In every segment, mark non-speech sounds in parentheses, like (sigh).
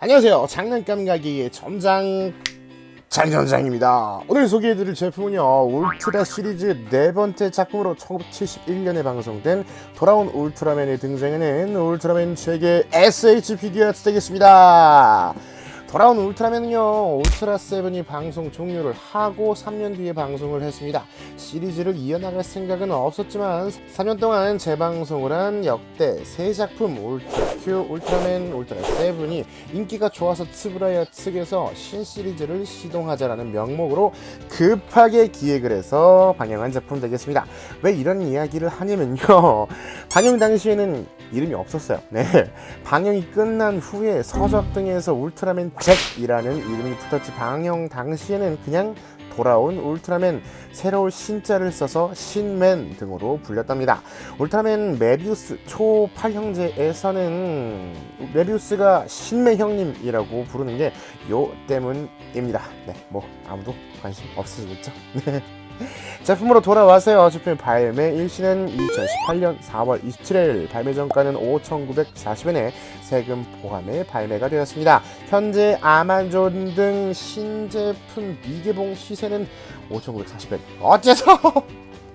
안녕하세요. 장난감 가게의 점장 장점장입니다. 오늘 소개해드릴 제품은요 울트라 시리즈 네 번째 작품으로 1971년에 방송된 돌아온 울트라맨에 등장하는 울트라맨 최계 SH 피규어 되겠습니다. 돌아온 울트라맨은요 울트라 세븐이 방송 종료를 하고 3년 뒤에 방송을 했습니다. 시리즈를 이어나갈 생각은 없었지만 3년 동안 재방송을 한 역대 세 작품 울트라 큐, 울트라맨, 울트라 세븐이 인기가 좋아서 트브라이어 측에서 신시리즈를 시동하자라는 명목으로 급하게 기획을 해서 방영한 작품 되겠습니다. 왜 이런 이야기를 하냐면요. 방영 당시에는 이름이 없었어요. 네. (laughs) 방영이 끝난 후에 서적 등에서 울트라맨 잭이라는 이름이 붙었지 방영 당시에는 그냥 돌아온 울트라맨 새로운 신자를 써서 신맨 등으로 불렸답니다. 울트라맨 메비우스 초 8형제에서는 메비우스가 신맨 형님이라고 부르는 게 요 때문입니다. 네, 뭐 아무도 관심 없으시겠죠? (laughs) 네. (laughs) 제품으로 돌아와서요. 제품 발매 일시는 2018년 4월 27일, 발매 전가는 5,940원에 세금 포함해 발매가 되었습니다. 현재 아마존 등 신제품 미개봉 시세는 5,940원. 어째서?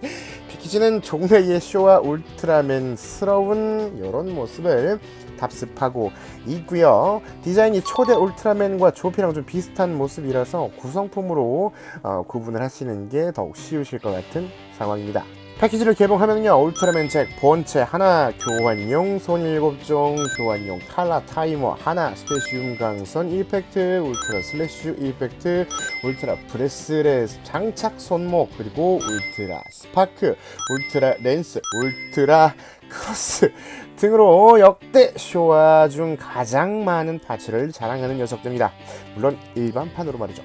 (laughs) 패키지는 종래의 쇼와 울트라맨스러운 이런 모습을 답습하고 있고요. 디자인이 초대 울트라맨과 조피랑 좀 비슷한 모습이라서 구성품으로 어, 구분을 하시는 게 더욱 쉬우실 것 같은 상황입니다. 패키지를 개봉하면요 울트라맨 잭 본체 하나 교환용 손 7종 교환용 칼라 타이머 하나 스페시움 강선 이펙트 울트라 슬래시 이펙트 울트라 브레스렛 장착 손목 그리고 울트라 스파크 울트라 렌스 울트라 크로스 등으로 역대 쇼와 중 가장 많은 파츠를 자랑하는 녀석들입니다. 물론 일반판으로 말이죠.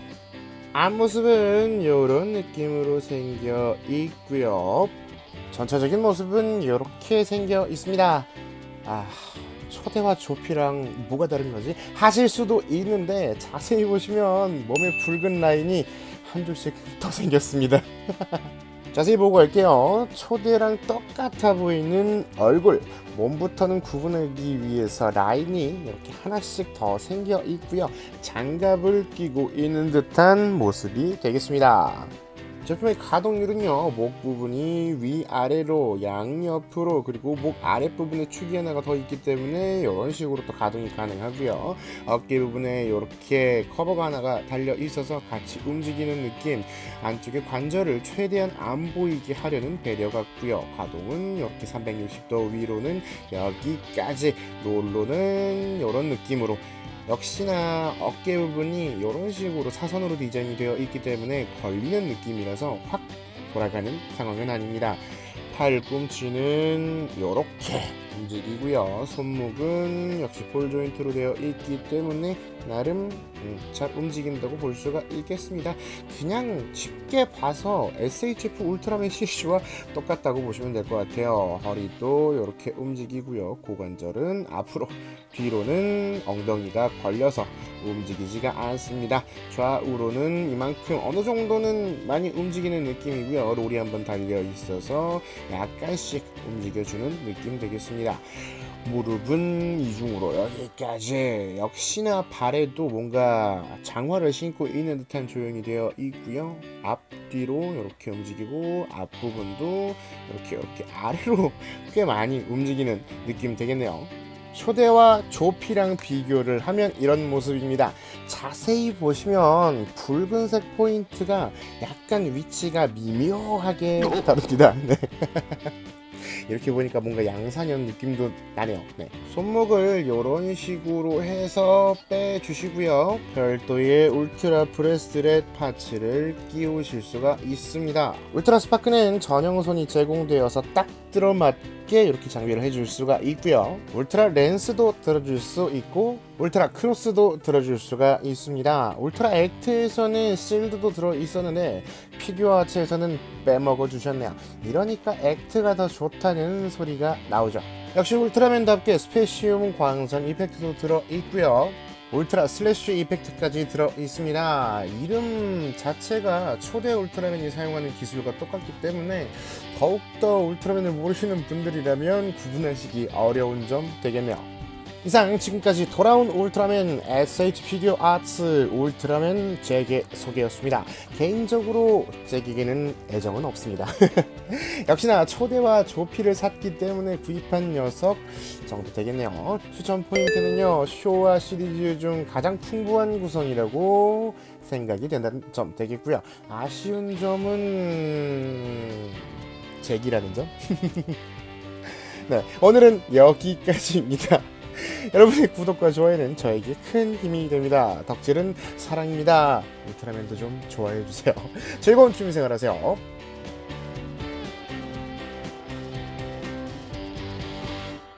앞모습은 이런 느낌으로 생겨 있고요. 전체적인 모습은 이렇게 생겨 있습니다. 아, 초대와 조피랑 뭐가 다른 거지? 하실 수도 있는데 자세히 보시면 몸에 붉은 라인이 한 줄씩 (laughs) 더 생겼습니다. (laughs) 자세히 보고 갈게요. 초대랑 똑같아 보이는 얼굴, 몸부터는 구분하기 위해서 라인이 이렇게 하나씩 더 생겨 있고요. 장갑을 끼고 있는 듯한 모습이 되겠습니다. 제품의 가동률은요 목 부분이 위아래로 양옆으로 그리고 목 아랫부분에 축이 하나가 더 있기 때문에 이런 식으로 또 가동이 가능하고요. 어깨 부분에 이렇게 커버가 하나가 달려 있어서 같이 움직이는 느낌 안쪽에 관절을 최대한 안 보이게 하려는 배려 같고요. 가동은 이렇게 360도 위로는 여기까지 롤로는 이런 느낌으로 역시나 어깨 부분이 이런 식으로 사선으로 디자인이 되어 있기 때문에 걸리는 느낌이라서 확 돌아가는 상황은 아닙니다. 팔꿈치는 이렇게 움직이고요. 손목은 역시 볼 조인트로 되어 있기 때문에 나름 음, 잘 움직인다고 볼 수가 있겠습니다. 그냥 쉽게 봐서 SHF 울트라맨 시리즈와 똑같다고 보시면 될 것 같아요. 허리도 이렇게 움직이고요. 고관절은 앞으로, 뒤로는 엉덩이가 걸려서 움직이지가 않습니다. 좌우로는 이만큼 어느 정도는 많이 움직이는 느낌이고요. 롤이 한번 달려 있어서 약간씩 움직여주는 느낌 되겠습니다. 무릎은 이중으로 여기까지 역시나 발에도 뭔가 장화를 신고 있는 듯한 조형이 되어 있고요 앞뒤로 이렇게 움직이고 앞부분도 이렇게 이렇게 아래로 (laughs) 꽤 많이 움직이는 느낌 되겠네요 초대와 조피랑 비교를 하면 이런 모습입니다. 자세히 보시면 붉은색 포인트가 약간 위치가 미묘하게 다릅니다. (laughs) 네. 이렇게 보니까 뭔가 양산형 느낌도 나네요. 네. 손목을 이런 식으로 해서 빼주시고요. 별도의 울트라 브레스렛 파츠를 끼우실 수가 있습니다. 울트라 스파크는 전용선이 제공되어서 딱 들어맞게 이렇게 장비를 해줄 수가 있고요. 울트라 렌스도 들어줄 수 있고 울트라 크로스도 들어줄 수가 있습니다. 울트라 액트에서는 실드도 들어 있었는데 피규어 하체에서는 빼먹어 주셨네요. 이러니까 액트가 더 좋다는 소리가 나오죠. 역시 울트라맨답게 스페시움 광선 이펙트도 들어 있고요. 울트라 슬래시 이펙트까지 들어 있습니다. 이름 자체가 초대 울트라맨이 사용하는 기술과 똑같기 때문에 더욱더 울트라맨을 모르시는 분들이라면 구분하시기 어려운 점 되겠네요. 이상 지금까지 돌아온 울트라맨 SH 피규어 아츠 울트라맨 제게 소개였습니다. 개인적으로 제게는 애정은 없습니다. (laughs) 역시나 초대와 조피를 샀기 때문에 구입한 녀석 정도 되겠네요. 추천 포인트는요. 쇼와 시리즈 중 가장 풍부한 구성이라고 생각이 된다는 점 되겠고요. 아쉬운 점은 제기라는 점. (laughs) 네, 오늘은 여기까지입니다. (laughs) 여러분의 구독과 좋아요는 저에게 큰 힘이 됩니다. 덕질은 사랑입니다. 울트라맨도 좀 좋아해 주세요. (laughs) 즐거운 취미생활 하세요.